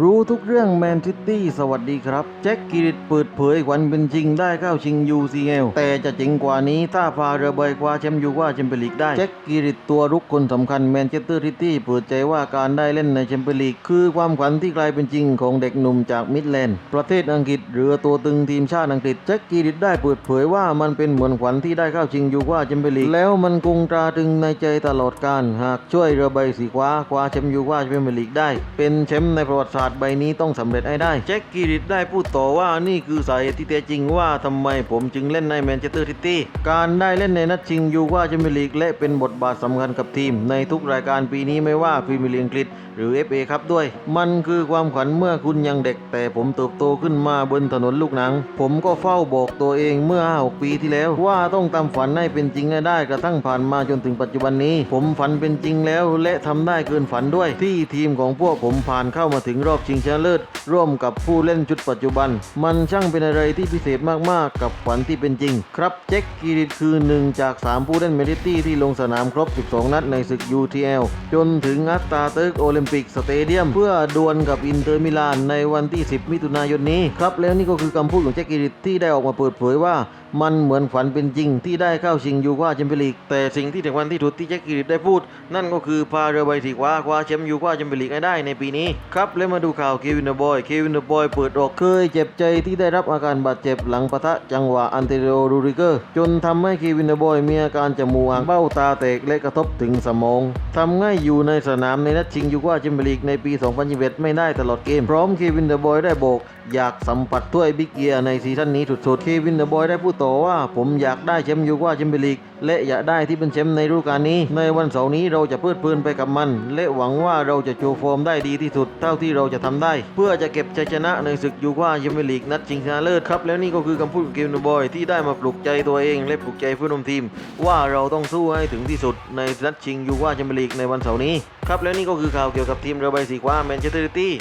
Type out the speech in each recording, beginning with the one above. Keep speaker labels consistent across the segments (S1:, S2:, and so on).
S1: รู้ทุกเรื่องแมนซิตี้สวัสดีครับ แจ็คกิริตเปิดเผยวันเป็นจริงได้เข้าชิง UCL แต่จะจริงกว่านี้ถ้าพาเรือใบคว้าแชมป์ยูว่าแชมเปี้ยนลีกได้ แจ็คกิริตตัวรุกคนสำคัญแมนเชสเตอร์ซิตี้เปิดใจว่าการได้เล่นในแชมเปี้ยนลีกคือความฝันที่กลายเป็นจริงของเด็กหนุ่มจากมิดแลนด์ประเทศอังกฤษเรือตัวตึงทีมชาติอังกฤษแจ็คกิริตได้เปิดเผยว่ามันเป็นเหมือนขวัญที่ได้เข้าชิงยูว่าแชมเปี้ยนลีกแล้วมันคงตราตึงในใจตลอดกาลหากช่วยเรือใบสีคว้าคว้าแชมป์ยูว่าแชมเปี้ยนลีกได้ เป็นแชมป์ในประวัติศาสตร์ใบนี้ต้องสำเร็จให้ได้แจ็คกิริตได้พูดต่อว่านี่คือสาเหตุที่แท้จริงว่าทำไมผมจึงเล่นในแมนเชสเตอร์ซิตี้การได้เล่นในนัดชิงยูว่าแชมเปี้ยนลีกและเป็นบทบาทสำคัญกับทีม ในทุกรายการปีนี้ไม่ว่าพรีเมียร์ลีกอังกฤษหรือ FA ครับด้วย มันคือความขวัญเมื่อคุณยังเด็ก แต่ผมเติบโตขึ้นมาบนถนนลูกหนัง ผมก็เฝ้าบอกตัวเองเมื่อ5-6ปีที่แล้ว ว่าต้องทำฝันให้เป็นจริงให้ได้กระทั่งผ่านมาจนถึงปัจจุบันนี้ ผมฝันเป็นจริงแล้วและทำได้เกินฝันด้วยที่ทีมของพวกผมผ่านเข้ามาถึงรอบอบชิงชนะเลิศร่วมกับผู้เล่นชุดปัจจุบัน มันช่างเป็นอะไรที่พิเศษมากๆ กับฝันที่เป็นจริง ครับแจ็คกิริตคือหนึ่งจาก 3 ผู้เล่นเมทิตี้ที่ลงสนามครบ 12 นัดในศึก UTL จนถึงอัตตาเติร์กโอลิมปิกสเตเดียม เพื่อดวลกับอินเตอร์มิลานในวันที่ 10 มิถุนายนนี้ ครับแล้วนี่ก็คือคำพูดของแจ็คกิริตที่ได้ออกมาเปิดเผยว่ามันเหมือนฝันเป็นจริงที่ได้เข้าชิงยูว่าแชมเปี้ยนลีกแต่สิ่งที่ถึงวันที่สุดที่แจ็คกิริตได้พูด นั่นก็คือพาเรือใบสีคว้าคว้าแชมป์ยูว่าแชมเปี้ยนลีกให้ได้ในปีนี้ ครับแล้วมาดูข่าวเควินเดบอย เควินเดบอยเปิดออกเคยเจ็บใจที่ได้รับอาการบาดเจ็บหลังปะทะจังหวะอันเทโรรูริเกอร์ จนทำให้เควินเดบอยมีอาการจมูกอ่างเบ้าตาแตกและกระทบถึงสมองทำให้อยู่ในสนามในนัดชิงยูว่าแชมเปี้ยนลีกในปี 2021 ไม่ได้ตลอดเกม พร้อมเควินเดบอยได้บอกอยากสัมผัสถ้วยบิ๊กเกียในซีซั่นนี้สุดๆ เควินเดอะบอยได้พูดต่อว่า ผมอยากได้แชมป์ยูว่าแชมเปี้ยนลีก และอยากได้ที่เป็นแชมป์ในฤดูกาลนี้ ในวันเสาร์นี้เราจะเพลิดเพลินไปกับมัน และหวังว่าเราจะโชว์ฟอร์มได้ดีที่สุดเท่าที่เราจะทำได้ เพื่อจะเก็บชัยชนะในศึกยูว่าแชมเปี้ยนลีกนัดชิงชนะเลิศครับ แล้วนี่ก็คือคำพูดของเกมนูบอยที่ได้มาปลุกใจตัวเอง และปลุกใจเพื่อนร่วมทีม ว่าเราต้องสู้ให้ถึงที่สุดในนัดชิงยูว่าแชมเปี้ยนลีกในวันเสาร์นี้ครับแล้วนี่ก็คือข่าวเกี่ยวกับทีมเรือใบสีฟ้าแมนเชสเตอร์ซิตี้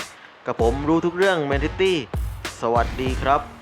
S1: กับผมรู้ทุกเรื่องแมนเชสเตอร์สวัสดีครับ